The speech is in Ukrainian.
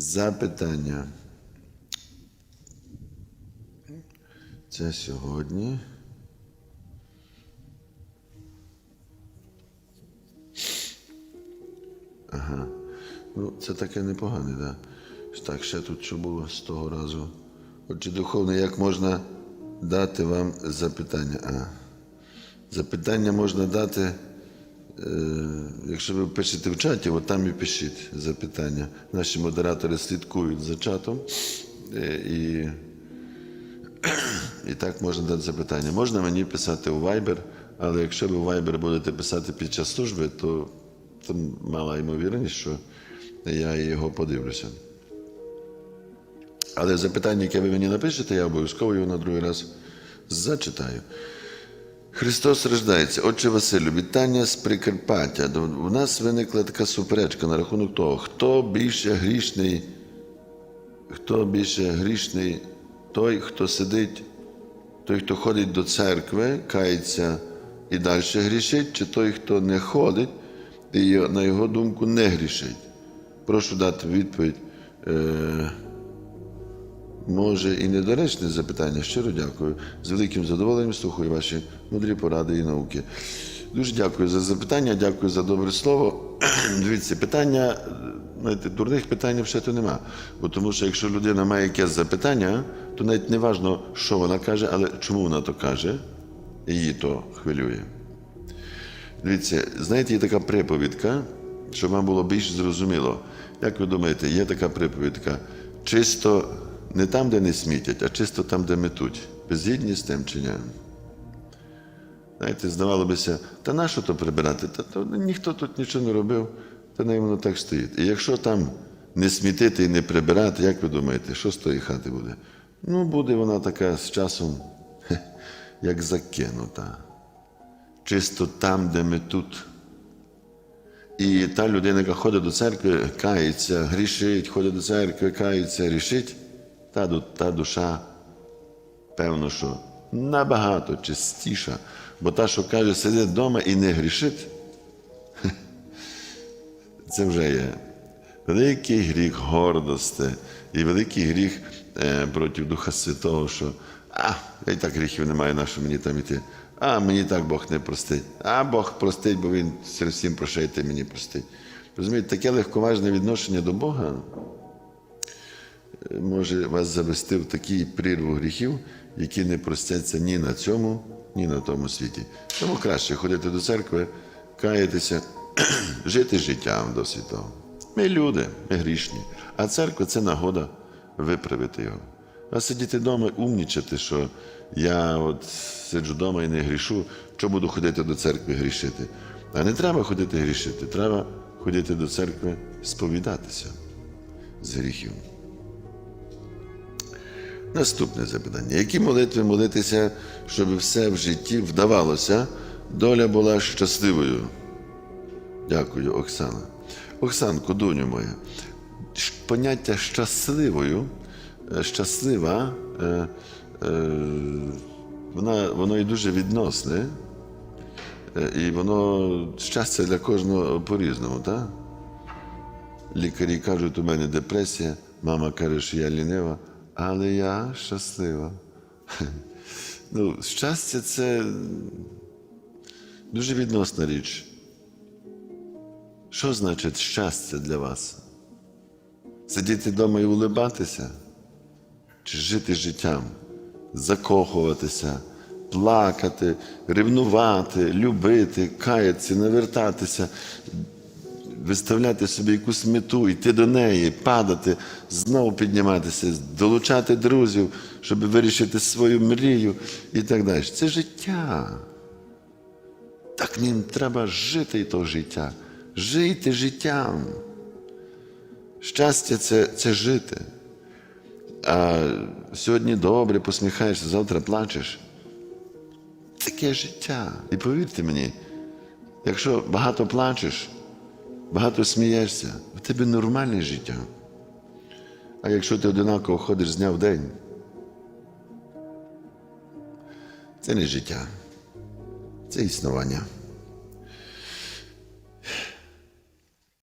Запитання. Це сьогодні. Ага. Ну, це таке непогане. Да. Так, ще тут що було з того разу. Отже, духовне, як можна дати вам запитання? А. Запитання можна дати, якщо ви пишете в чаті, от там і пишіть запитання. Наші модератори слідкують за чатом. е, І, і так можна дати запитання. Можна мені писати у Viber, але якщо ви у Viber будете писати під час служби, то там мала ймовірність, що я його подивлюся. Але запитання, яке ви мені напишете, я обов'язково його на другий раз зачитаю. Христос рождається. Отче Василю, вітання з Прикарпаття. У нас виникла така суперечка на рахунок того, хто більше грішний, хто більше грішний, той, хто сидить, той, хто ходить до церкви, кається і далі грішить, чи той, хто не ходить і на його думку не грішить. Прошу дати відповідь. Може і недоречне запитання. Щиро дякую. З великим задоволенням слухаю ваші мудрі поради і науки. Дуже дякую за запитання, дякую за добре слово. Дивіться, питання, знаєте, дурних питань то нема. Бо тому що якщо людина має якесь запитання, то навіть не важливо, що вона каже, але чому вона то каже, її то хвилює. Дивіться, знаєте, є така приповідка, щоб вам було більш зрозуміло. Як ви думаєте, є така приповідка, чисто не там, де не смітять, а чисто там, де метуть. Ви з тим чи ні? Знаєте, здавалося, та нащо то прибирати? Та, то ніхто тут нічого не робив, та не воно так стоїть. І якщо там не смітити і не прибирати, як ви думаєте, що з тої хати буде? Ну, буде вона така з часом, як закинута чисто там, де ми тут. І та людина, яка ходить до церкви, кається, грішить, ходить до церкви, кається, грішить, та, та душа, певно, що набагато чистіша. Бо та, що каже, сидить вдома і не грішить, це вже є великий гріх гордості і великий гріх е, проти Духа Святого, що а, я і так гріхів немає, на що мені там іти. А мені так Бог не простить. А Бог простить, бо Він всім прощає, ти мені простить. Розумієте, таке легковажне відношення до Бога може вас завести в такий прірву гріхів, які не простяться ні на цьому, ні на тому світі. Тому краще ходити до церкви, каятися, жити життям до святого. Ми люди, ми грішні, а церква це нагода виправити його. А сидіти вдома умнічати, що я от сиджу вдома і не грішу, що буду ходити до церкви грішити. А не треба ходити грішити, треба ходити до церкви сповідатися з гріхів. Наступне запитання. Які молитви молитися, щоб все в житті вдавалося, доля була щасливою? Дякую, Оксана. Оксанко, доню моя, поняття щасливою, е, щаслива, е, е, вона, воно і дуже відносне, і воно щастя для кожного по-різному, так? Лікарі кажуть, у мене депресія, мама каже, що я лінива, але я щаслива. Ну, щастя це дуже відносна річ. Що значить щастя для вас? Сидіти вдома і улибатися? Чи жити життям, закохуватися, плакати, ревнувати, любити, каятися, навертатися, виставляти собі якусь мету, йти до неї, падати, знову підніматися, долучати друзів, щоб вирішити свою мрію і так далі. Це життя. Так ним треба жити і то життя. Жити життям. Щастя це, це жити. А сьогодні добре посміхаєшся, завтра плачеш. Таке життя. І повірте мені, якщо багато плачеш, багато смієшся, в тебе нормальне життя. А якщо ти одинаково ходиш з дня в день, це не життя, це існування.